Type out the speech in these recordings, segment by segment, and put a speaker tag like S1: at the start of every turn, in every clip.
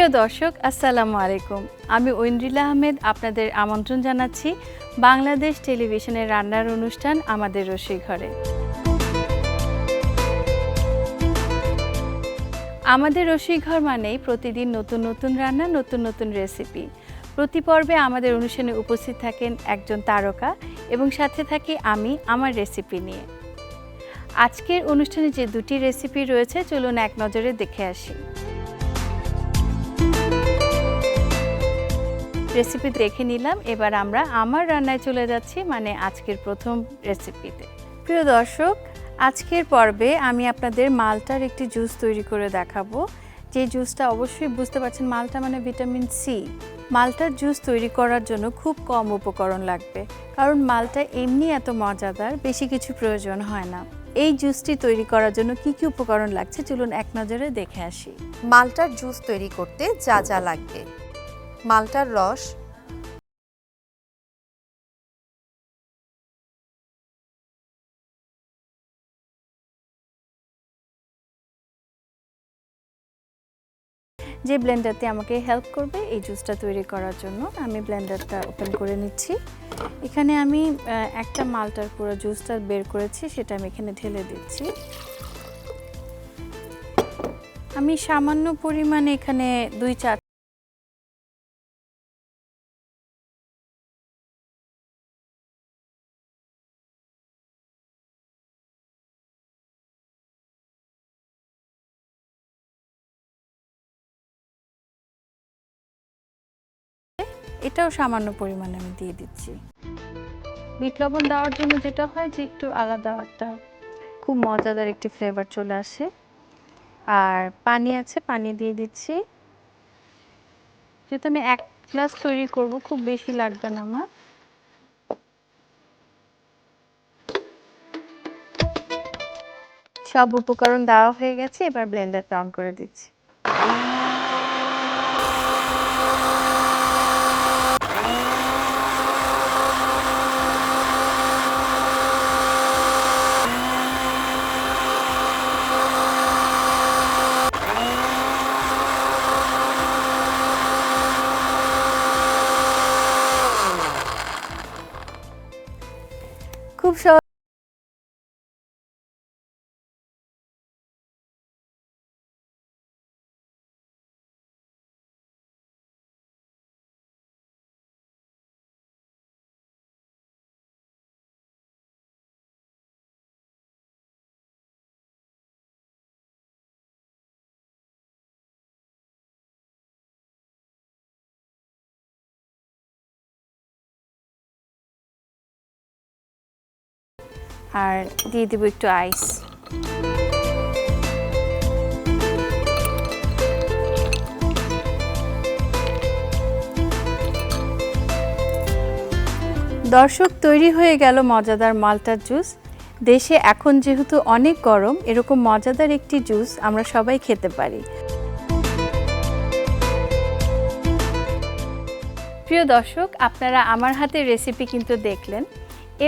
S1: প্রিয় দর্শক, আসসালামু আলাইকুম। আমি ঐন্দ্রিলা আহমেদ আপনাদের আমন্ত্রণ জানাচ্ছি বাংলাদেশ টেলিভিশনের রান্নার অনুষ্ঠান আমাদের রসই ঘরে আমাদের রসই ঘর মানেই প্রতিদিন নতুন নতুন রান্না, নতুন নতুন রেসিপি। প্রতি পর্বে আমাদের অনুষ্ঠানে উপস্থিত থাকেন একজন তারকা এবং সাথে থাকি আমি আমার রেসিপি নিয়ে। আজকের অনুষ্ঠানে যে দুটি রেসিপি রয়েছে, চলুন এক নজরে দেখে আসি। রেসিপি দেখে নিলাম। এবার আমরা আমার রান্নায় চলে যাচ্ছি মানে আজকের প্রথম রেসিপিতে প্রিয় দর্শক, আজকের পর্বে আমি আপনাদের মালটার একটি জুস তৈরি করে দেখাবো। যে জুসটা অবশ্যই বুঝতে পারছেন, মালটা মানে ভিটামিন সি মালটার জুস তৈরি করার জন্য খুব কম উপকরণ লাগবে, কারণ মালটা এমনি এত মজাদার, বেশি কিছু প্রয়োজন হয় না। এই জুসটি তৈরি করার জন্য কি কি উপকরণ লাগছে, চলুন এক নজরে দেখে আসি।
S2: মালটার জুস তৈরি করতে যা যা লাগবে। মালটার রস।
S1: যে ব্লেন্ডারটি আমাকে হেল্প করবে এই জুসটা তৈরি করার জন্য, আমি ব্লেন্ডারটা ওপেন করে নিচ্ছি। এখানে আমি একটা মালটার পুরো জুসটা বের করেছি, সেটা আমি এখানে ঢেলে দিচ্ছি। আমি সামান্য পরিমাণে এখানে দুই চা এটাও সামান্য পরিমাণে আমি দিয়ে দিচ্ছি। বিট লবণ দেওয়ার জন্য যেটা হয় যে একটু আলাদা একটা খুব মজাদার একটি ফ্লেভার চলে আসে। আর পানি আছে, পানি দিয়ে দিচ্ছি। যেহেতু আমি এক গ্লাস তৈরি করব, খুব বেশি লাগবে না আমার। সব উপকরণ দেওয়া হয়ে গেছে, এবার ব্লেন্ডারটা অন করে দিচ্ছি। আর দিয়ে দিব একটু আইস দর্শক, তৈরি হয়ে গেল মজাদার মালটার জুস। দেশে এখন যেহেতু অনেক গরম, এরকম মজাদার একটি জুস আমরা সবাই খেতে পারি। প্রিয় দর্শক, আপনারা আমার হাতের রেসিপি কিন্তু দেখলেন।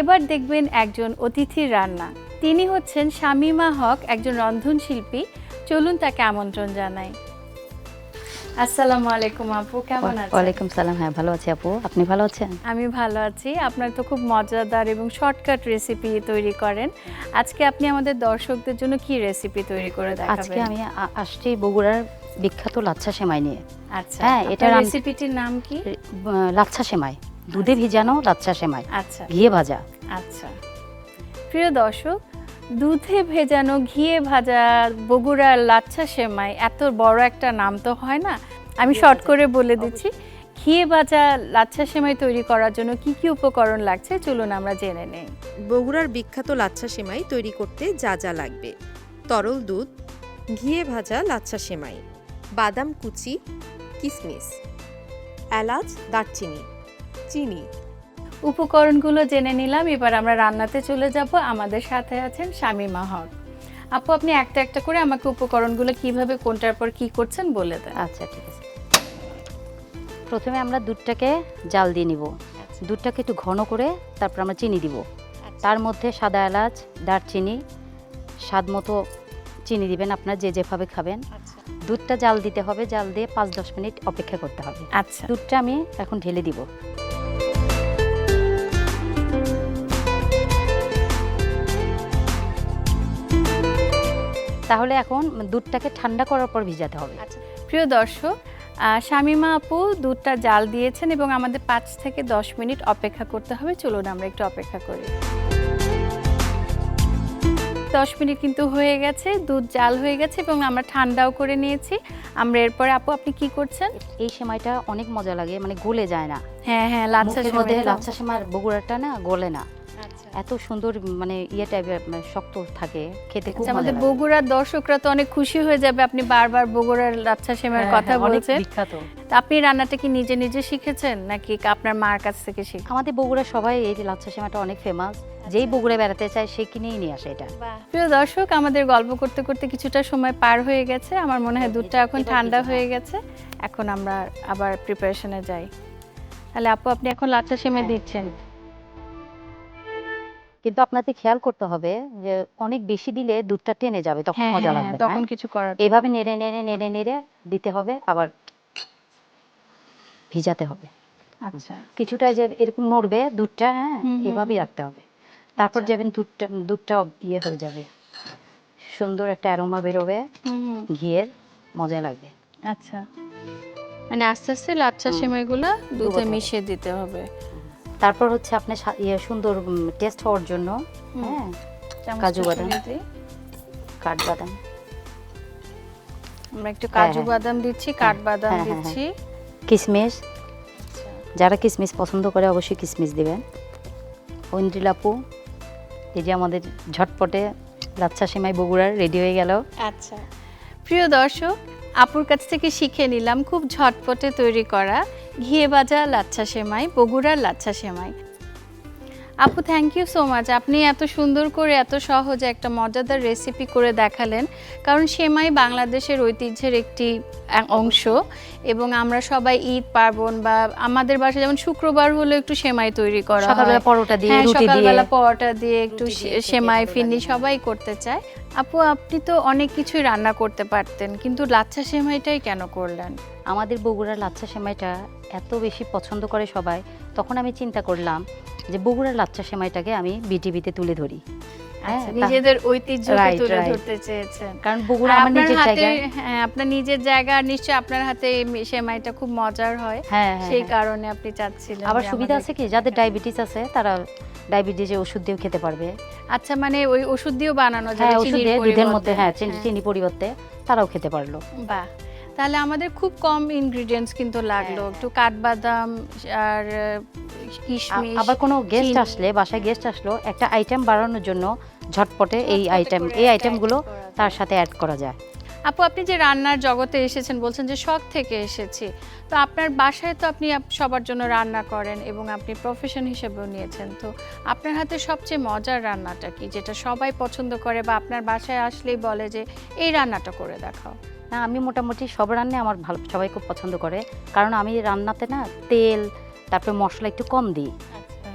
S1: এবার দেখবেন একজন অতিথির রান্না। তিনি হচ্ছেন শামিমা হক একজন রন্ধনশিল্পী চলুন তাকে আমন্ত্রণ জানাই। আসসালামু আলাইকুম আপু কেমন আছেন?
S3: ওয়ালাইকুম সালাম হ্যাঁ ভালো আছি আপু। আপনি ভালো আছেন?
S1: আমি ভালো আছি। আপনার তো খুব মজাদার এবং শর্টকাট রেসিপি তৈরি করেন। আজকে আপনি আমাদের দর্শকদের জন্য কি রেসিপি তৈরি করে
S3: আজকে আমি আসছি বগুড়ার বিখ্যাত লাচ্ছা সেমাই নিয়ে।
S1: আচ্ছা
S3: হ্যাঁ,
S1: এটা রেসিপিটির নাম কি?
S3: লাচ্ছা সেমাই। দুধে ভিজানো লাচ্ছা সেমাই।
S1: আচ্ছা।
S3: ঘিয়ে ভাজা।
S1: আচ্ছা। প্রিয় দর্শক দুধে ভেজানো ঘিয়ে ভাজা বগুড়ার লাচ্ছা সেমাই এত বড় একটা নাম তো হয় না? আমি শর্ট করে বলে দিচ্ছি। ঘিয়ে ভাজা লাচ্ছা সেমাই তৈরি করার জন্য কি কি উপকরণ লাগছে? চলুন আমরা জেনে নেই।
S2: বগুড়ার বিখ্যাত লাচ্ছা সেমাই তৈরি করতে যা যা লাগবে। তরল দুধ ঘিয়ে ভাজা লাচ্ছা সেমাই বাদাম কুচি কিশমিশ এলাচ দারচিনি। চিনি।
S1: উপকরণগুলো জেনে নিলাম এবার আমরা রান্নাতে চলে যাব। আমাদের সাথে আছেন শামিমা হক। আপু আপনি একটা একটা করে আমাকে উপকরণগুলো কীভাবে কোনটার পর কি করছেন বলে দেন।
S3: আচ্ছা ঠিক আছে। প্রথমে আমরা দুধটাকে জাল দিয়ে নিব। দুধটাকে একটু ঘন করে তারপর আমরা চিনি দিব। তার মধ্যে সাদা এলাচ দারচিনি স্বাদ মতো চিনি দিবেন আপনার যে যেভাবে খাবেন।
S1: আচ্ছা।
S3: দুধটা জাল দিতে হবে জাল দিয়ে পাঁচ দশ মিনিট অপেক্ষা করতে হবে।
S1: আচ্ছা।
S3: দুধটা আমি এখন ঢেলে দিব। তাহলে এখন দুধটাকে ঠান্ডা করার পর ভিজাতে হবে।
S1: প্রিয় দর্শক শামীমা আপু দুধটা জাল দিয়েছেন এবং আমাদের পাঁচ থেকে দশ মিনিট অপেক্ষা করতে হবে। চলুন আমরা একটু অপেক্ষা করি। দশ মিনিট কিন্তু হয়ে গেছে দুধ জাল হয়ে গেছে এবং আমরা ঠান্ডাও করে নিয়েছি। আমরা এরপরে আপু আপনি কি করছেন?
S3: এই সেমাইটা অনেক মজা লাগে মানে গলে যায় না।
S1: হ্যাঁ হ্যাঁ লাচ্ছা
S3: মধ্যে লাচ্ছা সেমার বগুড়াটা না গলে না।
S1: আচ্ছা।
S3: এত সুন্দর মানে ইয়ে টাইপের মানে শক্ত থাকে খেতে খুব
S1: আচ্ছা, আমাদের
S3: লাগে।
S1: বগুড়ার দর্শকরা তো অনেক খুশি হয়ে যাবে আপনি বারবার বগুড়ার লাচ্ছা সেমাইয়ের
S3: হ্যাঁ,
S1: কথা
S3: হ্যাঁ,
S1: বলছেন।
S3: বিখ্যাত।
S1: আপনি রান্নাটা কি নিজে নিজে শিখেছেন নাকি আপনার মার কাছ থেকে শিখেছেন?
S3: আমাদের বগুড়া সবাই এই লাচ্ছা সেমাইটা অনেক ফেমাস যেই বগুড়া বেড়াতে চায় সে কিনেই নিয়ে আসে এটা।
S1: প্রিয় দর্শক আমাদের গল্প করতে করতে কিছুটা সময় পার হয়ে গেছে। আমার মনে হয় দুধটা এখন ঠান্ডা হয়ে গেছে। এখন আমরা আবার প্রিপারেশনে যাই। তাহলে আপু আপনি এখন লাচ্ছা সেমাই দিচ্ছেন।
S3: কিন্তু আপনাদের খেয়াল করতে হবে যে অনেক বেশি দিলে দুধটা টেনে যাবে তখন
S1: হ্যাঁ
S3: মজা
S1: হ্যাঁ,
S3: লাগবে।
S1: তখন
S3: হ্যাঁ?
S1: কিছু করার
S3: এভাবে নেড়ে নেড়ে নেড়ে নেড়ে দিতে হবে আবার ভিজাতে হবে।
S1: আচ্ছা।
S3: কিছুটা যে এরকম নড়বে দুধটা হ্যাঁ এভাবেই রাখতে হবে। তারপর
S1: আচ্ছা।
S3: যাবেন দুধটা দুধটা ইয়ে হয়ে যাবে। সুন্দর একটা অ্যারোমা বেরোবে ঘিয়ের মজা লাগবে।
S1: আচ্ছা। মানে আস্তে আস্তে লাচ্ছা। সেমাইগুলো দুধে মিশিয়ে দিতে হবে।
S3: তারপর হচ্ছে আপনি সা- ইয়ে সুন্দর টেস্ট হওয়ার জন্য হ্যাঁ কাজু বাদাম। কাঠবাদাম
S1: আমরা একটু
S3: হ্যাঁ,
S1: কাজু
S3: হ্যাঁ।
S1: বাদাম দিচ্ছি কাঠবাদাম
S3: হ্যাঁ, হ্যাঁ।
S1: দিচ্ছি
S3: কিশমিশ
S1: আচ্ছা।
S3: যারা কিশমিশ পছন্দ করে অবশ্যই কিশমিশ দিবেন ঐন্দ্রিলাপু এই যে আমাদের ঝটপটে লাচ্ছা সেমাই বগুড়ার রেডি হয়ে গেল
S1: আচ্ছা প্রিয় দর্শক আপুর কাছ থেকে শিখে নিলাম খুব ঝটপটে তৈরি করা ঘিয়ে ভাজা লাচ্ছা সেমাই বগুড়ার লাচ্ছা সেমাই। আপু থ্যাংক ইউ সো মাচ আপনি এত সুন্দর করে এত সহজে একটা মজাদার রেসিপি করে দেখালেন। কারণ সেমাই বাংলাদেশের ঐতিহ্যের একটি অংশ এবং আমরা সবাই ঈদ পার্বণ বা আমাদের বাসায় যেমন শুক্রবার হলো একটু সেমাই তৈরি করা
S3: সকালবেলা পরোটা দিয়ে
S1: হ্যাঁ সকালবেলা পরোটা দিয়ে একটু সেমাই ফিরনি সবাই করতে চায়। আপু আপনি তো অনেক কিছুই রান্না করতে পারতেন কিন্তু লাচ্ছা সেমাইটাই কেন করলেন?
S3: আমাদের বগুড়ার লাচ্ছা সেমাইটা এত বেশি পছন্দ করে সবাই তখন আমি চিন্তা করলাম যে বগুড়ার লাচ্ছা সেমাইটাকে আমি বিটিভিতে তুলে ধরি। হ্যাঁ,
S1: আচ্ছা,
S3: তা-
S1: নিজেদের ঐতিহ্যকে তুলে ধরতে চেয়েছেন।
S3: কারণ বগুড়া আমার নিজের জায়গা
S1: হ্যাঁ আপনার নিজের জায়গা আর নিশ্চয়ই আপনার হাতে সেমাইটা খুব মজার হয়।
S3: হ্যাঁ হ্যাঁ,
S1: সেই
S3: হ্যাঁ।
S1: কারণে আপনি চাচ্ছিলেন
S3: আবার সুবিধা আছে কি? যাদের ডায়াবেটিস আছে তারা ডায়াবেটিসের ওষুধ দিয়েও খেতে পারবে।
S1: আচ্ছা মানে ওই ওষুধ দিয়েও বানানো যায়
S3: হ্যাঁ ওষুধ দিয়ে দুধের মধ্যে হ্যাঁ চিনি
S1: হ্যাঁ।
S3: চিনি পরিবর্তে তারাও খেতে পারল।
S1: বাহ। তাহলে আমাদের খুব কম ইনগ্রিডিয়েন্টস কিন্তু লাগল।
S3: হ্যাঁ,
S1: একটু কাঠবাদাম আর কিশমিশ
S3: আবার কোনো গেস্ট আসলে বাসায় গেস্ট আসলো একটা আইটেম বাড়ানোর জন্য ঝটপটে এই আইটেম এই আইটেমগুলো তার সাথে অ্যাড করা যায়।
S1: আপু আপনি যে রান্নার জগতে এসেছেন বলছেন যে শখ থেকে এসেছি। তো আপনার বাসায় তো আপনি সবার জন্য রান্না করেন এবং আপনি প্রফেশন হিসেবেও নিয়েছেন। তো আপনার হাতে সবচেয়ে মজার রান্নাটা কি যেটা সবাই পছন্দ করে বা আপনার বাসায় আসলেই বলে যে এই রান্নাটা করে দেখাও
S3: না আমি মোটামুটি সব রান্না আমার ভালো সবাই খুব পছন্দ করে। কারণ আমি রান্নাতে না তেল তারপরে মশলা একটু কম দিই।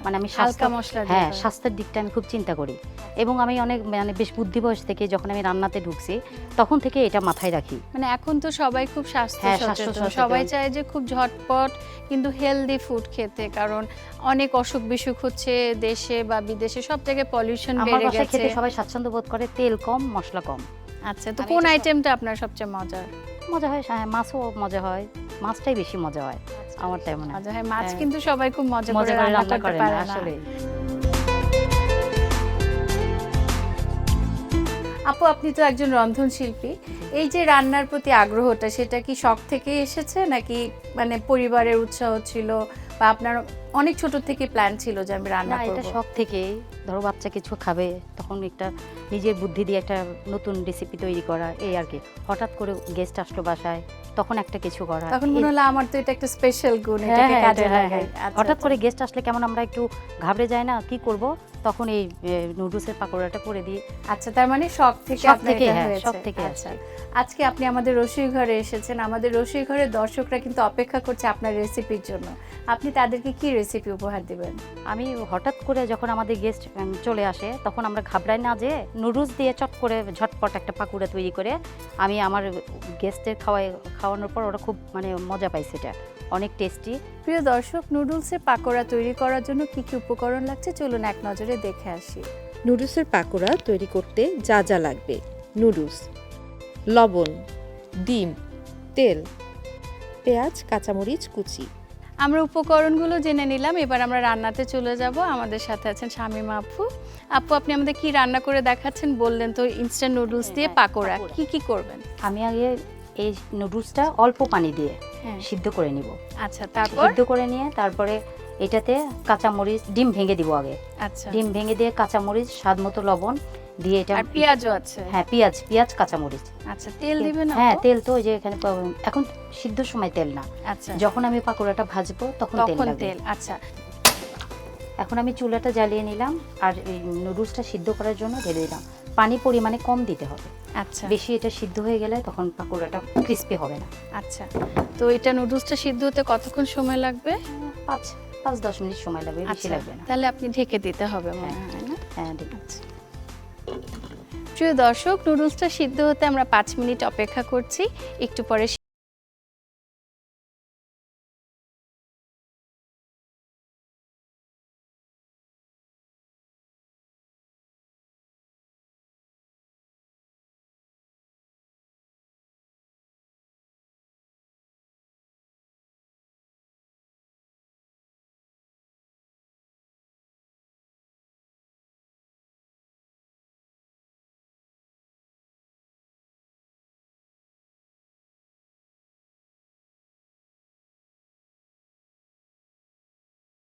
S3: মানে আমি
S1: হালকা মশলা
S3: হ্যাঁ স্বাস্থ্যের দিকটা আমি খুব চিন্তা করি। এবং আমি অনেক মানে বেশ বুদ্ধি বয়স থেকে যখন আমি রান্নাতে ঢুকছি তখন থেকে এটা মাথায় রাখি।
S1: মানে এখন তো সবাই খুব স্বাস্থ্য
S3: হ্যাঁ,
S1: সচেতন। সবাই চায় যে খুব ঝটপট কিন্তু হেলদি ফুড খেতে কারণ অনেক অসুখ বিসুখ হচ্ছে দেশে বা বিদেশে সব জায়গায় পলিউশন বেড়ে গেছে।
S3: খেতে সবাই স্বাচ্ছন্দ্য বোধ করে তেল কম মশলা কম।
S1: আচ্ছা তো কোন আইটেমটা আপনার সবচেয়ে মজার?
S3: মজা হয় হ্যাঁ মাছও মজা হয় মাছটাই বেশি মজা হয় আমার তাই মনে হয়
S1: মজা হয় মাছ
S3: হ্যাঁ।
S1: কিন্তু সবাই খুব মজা করে রান্না করতে
S3: করে
S1: পারে
S3: আসলে
S1: আপু আপনি তো একজন রন্ধনশিল্পী এই যে রান্নার প্রতি আগ্রহটা সেটা কি শখ থেকে এসেছে? নাকি মানে পরিবারের উৎসাহ ছিল? বা আপনার অনেক ছোট থেকে প্ল্যান ছিল যে আমি রান্না
S3: করব এটা শখ থেকেই ধরো বাচ্চা কিছু খাবে তখন একটা নিজের বুদ্ধি দিয়ে একটা নতুন রেসিপি তৈরি করা এই আর কি। হঠাৎ করে গেস্ট আসলো বাসায় তখন একটা কিছু করা।
S1: তখন মনে হলো আমার তো এটা একটা স্পেশাল গুণ
S3: হ্যাঁ,
S1: এটাকে
S3: হ্যাঁ,
S1: কাজে
S3: হ্যাঁ,
S1: লাগাই। আচ্ছা,
S3: হঠাৎ
S1: আচ্ছা।
S3: করে গেস্ট আসলে কেমন আমরা একটু ঘাবড়ে যাই না কি করব? তখন এই নুডলসের পাকোড়াটা করে দিই।
S1: আচ্ছা তার মানে শখ থেকে
S3: শখ
S1: আপনার
S3: থেকে, হ্যাঁ, শখ থেকে
S1: আচ্ছা আজকে আপনি আমাদের রসুই ঘরে এসেছেন। আমাদের রসুই ঘরের দর্শকরা কিন্তু অপেক্ষা করছে আপনার রেসিপির জন্য। আপনি তাদেরকে কি রেসিপি উপহার দিবেন?
S3: আমি হঠাৎ করে যখন আমাদের গেস্ট চলে আসে তখন আমরা ঘাবড়াই না যে নুডলস দিয়ে চট করে ঝটপট একটা পাকুড়া তৈরি করে আমি আমার গেস্টের খাওয়াই খাওয়ানোর পর ওরা খুব মানে মজা পাইছে এটা অনেক টেস্টি
S1: প্রিয় দর্শক নুডলসের পাকোড়া তৈরি করার জন্য কি কি উপকরণ লাগছে? চলুন এক নজরে দেখে আসি।
S2: নুডলসের পাকোড়া তৈরি করতে যা যা লাগবে। নুডলস লবণ ডিম তেল পেঁয়াজ কাঁচামরিচ কুচি।
S1: আমরা উপকরণগুলো জেনে নিলাম এবার আমরা রান্নাতে চলে যাব। আমাদের সাথে আছেন শামিমা আপু। আপু আপনি আমাদের কি রান্না করে দেখাচ্ছেন বললেন তো ইনস্ট্যান্ট নুডলস দিয়ে
S3: হ্যাঁ,
S1: পাকোড়া। কি কি করবেন?
S3: আমি আগে এই নুডলসটা অল্প পানি দিয়ে
S1: হ্যাঁ।
S3: সিদ্ধ করে নিব।
S1: আচ্ছা তারপর?
S3: সিদ্ধ করে নিয়ে তারপরে এটাতে কাঁচামরিচ ডিম ভেঙে দিব আগে।
S1: আচ্ছা।
S3: ডিম ভেঙে দিয়ে কাঁচামরিচ স্বাদ মতো লবণ দিয়ে এটা
S1: আর পেঁয়াজও আছে?
S3: হ্যাঁ পেঁয়াজ পেঁয়াজ কাঁচামরিচ।
S1: আচ্ছা তেল দিবেন
S3: হ্যাঁ তেল তো ওই যে এখানে এখন সিদ্ধ সময় তেল না।
S1: আচ্ছা।
S3: যখন আমি পাকোড়াটা ভাজবো তখন তেল লাগবে।
S1: তেল আচ্ছা।
S3: এখন আমি চুলাটা জ্বালিয়ে নিলাম আর এই নুডলসটা সিদ্ধ করার জন্য ঢেলে দিলাম। পানি পরিমাণে কম দিতে হবে।
S1: আচ্ছা।
S3: বেশি এটা সিদ্ধ হয়ে গেলে তখন পাকোড়াটা ক্রিস্পি হবে না।
S1: আচ্ছা। তো এটা নুডলসটা সিদ্ধ হতে কতক্ষণ সময় লাগবে?
S3: পাঁচ পাঁচ দশ মিনিট সময় লাগবে বেশি
S1: আচ্ছা
S3: লাগবে না।
S1: তাহলে আপনি ঢেকে দিতে হবে মনে
S3: হ্যাঁ।
S1: হয় না?
S3: হ্যাঁ ঠিক
S1: আছে। প্রিয় দর্শক নুডলসটা সিদ্ধ হতে আমরা পাঁচ মিনিট অপেক্ষা করছি। একটু পরে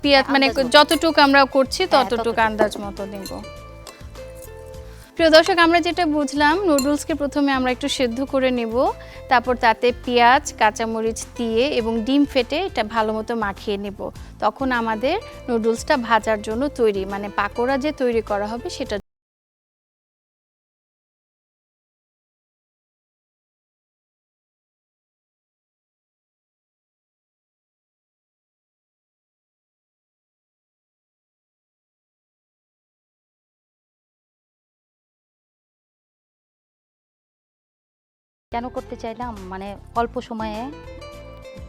S1: পেঁয়াজ মানে যতটুকু আমরা করছি
S3: হ্যাঁ,
S1: ততটুকু
S3: ততটুকু।
S1: আন্দাজ মতো দেব। প্রিয় দর্শক আমরা যেটা বুঝলাম নুডলসকে প্রথমে আমরা একটু সেদ্ধ করে নেব। তারপর তাতে পেঁয়াজ কাঁচামরিচ দিয়ে এবং ডিম ফেটে এটা ভালো মতো মাখিয়ে নেব। তখন আমাদের নুডলসটা ভাজার জন্য তৈরি মানে পাকোড়া যে তৈরি করা হবে সেটা
S3: কেন করতে চাইলাম? মানে অল্প সময়ে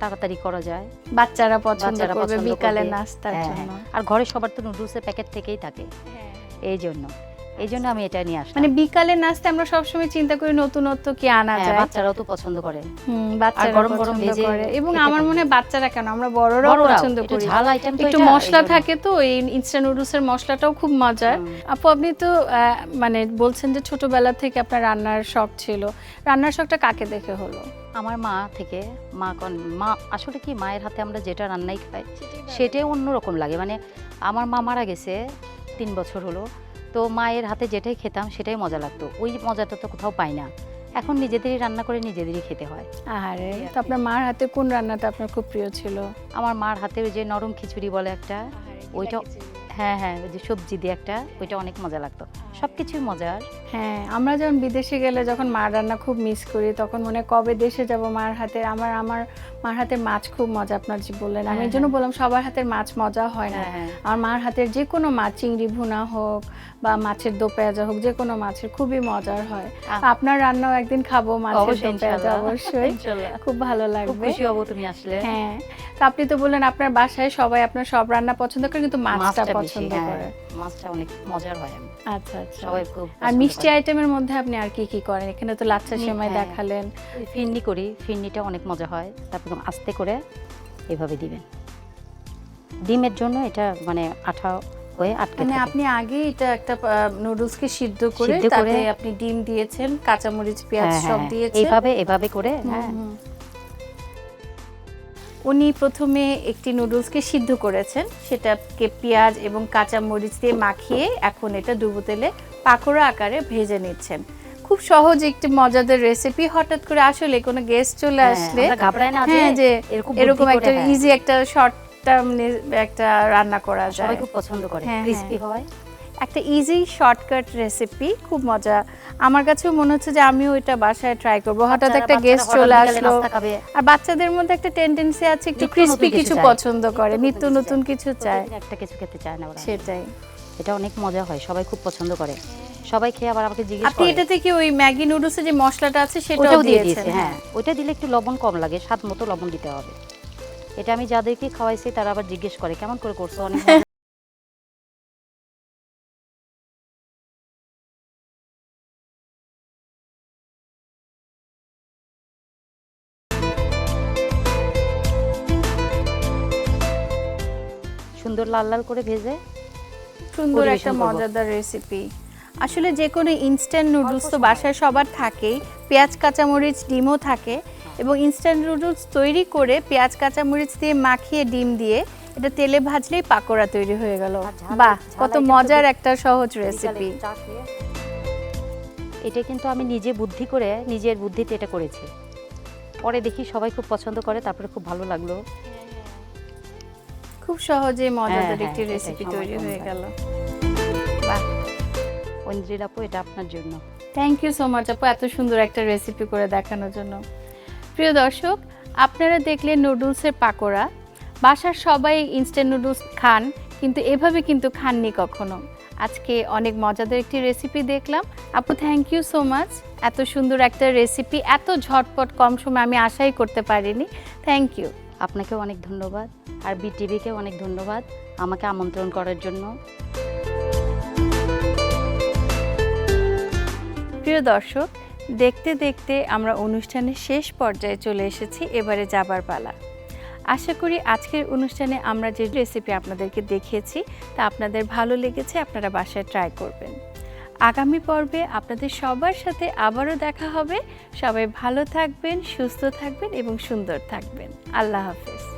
S3: তাড়াতাড়ি করা যায়।
S1: বাচ্চারা পছন্দ করবে বিকালে নাস্তার
S3: হ্যাঁ,
S1: জন্য।
S3: হ্যাঁ। আর ঘরে সবার তো নুডলসের প্যাকেট থেকেই থাকে। এই জন্য। এই জন্য আমি এটা নিয়ে আসলাম।
S1: মানে বিকালে নাস্তা আমরা সবসময় চিন্তা করি নতুনত্ব কি আনা
S3: হ্যাঁ,
S1: যায়।
S3: বাচ্চারাও তো পছন্দ করে।
S1: হুম, বাচ্চারা
S3: গরম গরম ভেজে
S1: করে। এবং আমার মনে হয় বাচ্চারা কেন? আমরা বড়রাও পছন্দ করি।
S3: ঝাল আইটেম তো
S1: একটু মশলা থাকে তো এই ইনস্ট্যান্ট নুডলসের মশলাটাও খুব মজার। আপু আপনি তো মানে বলছেন যে ছোটবেলা থেকে আপনার রান্নার শখ ছিল। রান্নার শখটা কাকে দেখে হলো?
S3: আমার মা থেকে মা কন- মা আসলে কি মায়ের হাতে আমরা যেটা রান্নাই খাই সেটাই অন্যরকম লাগে। মানে আমার মা মারা গেছে তিন বছর হলো। তো মায়ের হাতে যেটাই খেতাম সেটাই মজা লাগতো। ওই মজাটা তো কোথাও পাই না। এখন নিজেদেরই রান্না করে নিজেদেরই খেতে হয়।
S1: আরে তো আপনার মার হাতে কোন রান্নাটা আপনার খুব প্রিয় ছিল?
S3: আমার মার হাতে ওই যে নরম খিচুড়ি বলে একটা ওইটা হ্যাঁ হ্যাঁ ওই যে সবজি দিয়ে একটা ওইটা অনেক মজা লাগতো। সব কিছুই মজার।
S1: হ্যাঁ আমরা যখন বিদেশে গেলে যখন মার রান্না খুব মিস করি তখন মনে কবে দেশে যাব মার হাতে? আমার আমার মার হাতের মাছ খুব মজা আপনার যে বললেন। আমি এই জন্য বললাম সবার হাতের মাছ মজা হয় না।
S3: হ্যাঁ, হ্যাঁ।
S1: আর মার হাতের যে কোনো মাছ চিংড়ি ভুনা হোক বা মাছের দো পেঁয়াজা হোক যে কোনো মাছের খুবই মজার হয়। আপনার রান্নাও একদিন খাব মাছের
S3: অবশ্যই
S1: দো পেঁয়াজা অবশ্যই। খুব ভালো লাগবে।
S3: খুশি হব তুমি আসলে।
S1: হ্যাঁ। তো আপনি তো বললেন আপনার বাসায় সবাই আপনার সব রান্না পছন্দ করে কিন্তু মাছটা পছন্দ
S3: হ্যাঁ
S1: করে।
S3: মাছটা অনেক মজার হয়
S1: আচ্ছা আচ্ছা।
S3: সবাই খুব
S1: আর মিষ্টি আইটেমের মধ্যে আপনি আর কি কি করেন? এখানে তো লাচ্ছা সেমাই
S3: হ্যাঁ।
S1: দেখালেন।
S3: ফিরনি করি। ফিরনিটা অনেক মজা হয়। তারপর আস্তে করে এভাবে দিবেন। ডিমের জন্য এটা মানে আঠা হয়ে আটকে
S1: মানে আপনি আগে এটা একটা নুডলসকে সিদ্ধ করে
S3: সিদ্ধ
S1: তাতে
S3: করে-
S1: আপনি ডিম দিয়েছেন কাঁচামরিচ পেঁয়াজ
S3: হ্যাঁ,
S1: সব
S3: হ্যাঁ,
S1: দিয়েছেন।
S3: এইভাবে এভাবে করে হ্যাঁ।
S1: উনি প্রথমে একটি নুডলসকে সিদ্ধ করেছেন। সেটাকে পেঁয়াজ এবং কাঁচা মরিচ দিয়ে মাখিয়ে এখন এটা ডুবো তেলে পাকোড়া আকারে ভেজে নিচ্ছেন। খুব সহজ একটি মজাদার রেসিপি হঠাৎ করে আসলে কোনো গেস্ট চলে
S3: হ্যাঁ,
S1: আসলে হ্যাঁ যে
S3: এরকম
S1: একটা
S3: হ্যাঁ।
S1: ইজি একটা শর্ট টার্ম একটা রান্না করা যায়।
S3: খুব পছন্দ করে।
S1: হ্যাঁ,
S3: ক্রিস্পি হয়।
S1: একটা ইজি শর্টকাট রেসিপি খুব মজা। আমার কাছেও মনে হচ্ছে যে আমিও এটা বাসায় ট্রাই করব। হঠাৎ একটা গেস্ট চলে আসলো। আর বাচ্চাদের মধ্যে একটা টেন্ডেন্সি আছে একটু ক্রিস্পি কিছু পছন্দ করে নিত্য নতুন কিছু চায়।
S3: একটা কিছু খেতে চায় না ওরা।
S1: সেটাই।
S3: এটা অনেক মজা হয় সবাই খুব পছন্দ করে। সবাই খেয়ে আবার আমাকে জিজ্ঞেস
S1: আপনি
S3: করে।
S1: এটা থেকে ওই ম্যাগি নুডলসে যে মশলাটা আছে সেটাও
S3: দিয়ে
S1: দিয়েছেন?
S3: দিয়েছে হ্যাঁ। ওইটা দিলে একটু লবণ কম লাগে স্বাদ মতো লবণ দিতে হবে। এটা আমি যাদেরকে খাওয়াইছি তারা আবার জিজ্ঞেস করে কেমন করে করছ? অনেক সুন্দর লাল লাল করে ভেজে
S1: সুন্দর একটা মজাদার রেসিপি আসলে যে কোনো ইনস্ট্যান্ট নুডলস তো বাসায় সবার থাকেই। পেঁয়াজ কাঁচামরিচ ডিমও থাকে এবং ইনস্ট্যান্ট নুডলস তৈরি করে পেঁয়াজ কাঁচামরিচ দিয়ে মাখিয়ে ডিম দিয়ে এটা তেলে ভাজলেই পাকোড়া তৈরি হয়ে গেল। বাহ কত মজার একটা সহজ রেসিপি
S3: এটা কিন্তু আমি নিজে বুদ্ধি করে নিজের বুদ্ধিতে এটা করেছি। পরে দেখি সবাই খুব পছন্দ করে তারপরে খুব ভালো লাগল।
S1: খুব সহজে মজাদার
S3: হ্যাঁ,
S1: একটি রেসিপি তৈরি হয়ে গেল। বাহ।
S3: আপু এটা আপনার জন্য।
S1: থ্যাংক ইউ সো মাচ আপু এত সুন্দর একটা রেসিপি করে দেখানোর জন্য। প্রিয় দর্শক আপনারা দেখলেন নুডলসের পাকোড়া। বাসার সবাই ইনস্ট্যান্ট নুডলস খান কিন্তু এভাবে কিন্তু খাননি কখনো। আজকে অনেক মজাদার একটি রেসিপি দেখলাম। আপু থ্যাংক ইউ সো মাচ এত সুন্দর একটা রেসিপি এত ঝটপট কম সময় আমি আশাই করতে পারিনি। থ্যাংক ইউ
S3: আপনাকেও অনেক ধন্যবাদ। আর বিটিভিকে অনেক ধন্যবাদ আমাকে আমন্ত্রণ করার জন্য।
S1: প্রিয় দর্শক, দেখতে দেখতে আমরা অনুষ্ঠানের শেষ পর্যায়ে চলে এসেছি, এবারে যাবার পালা। আশা করি আজকের অনুষ্ঠানে আমরা যে রেসিপি আপনাদেরকে দেখিয়েছি, তা আপনাদের ভালো লেগেছে, আপনারা বাসায় ট্রাই করবেন। আগামী পর্বে আপনাদের সবার সাথে আবারও দেখা হবে। সবাই ভালো থাকবেন, সুস্থ থাকবেন এবং সুন্দর থাকবেন। আল্লাহ হাফেজ।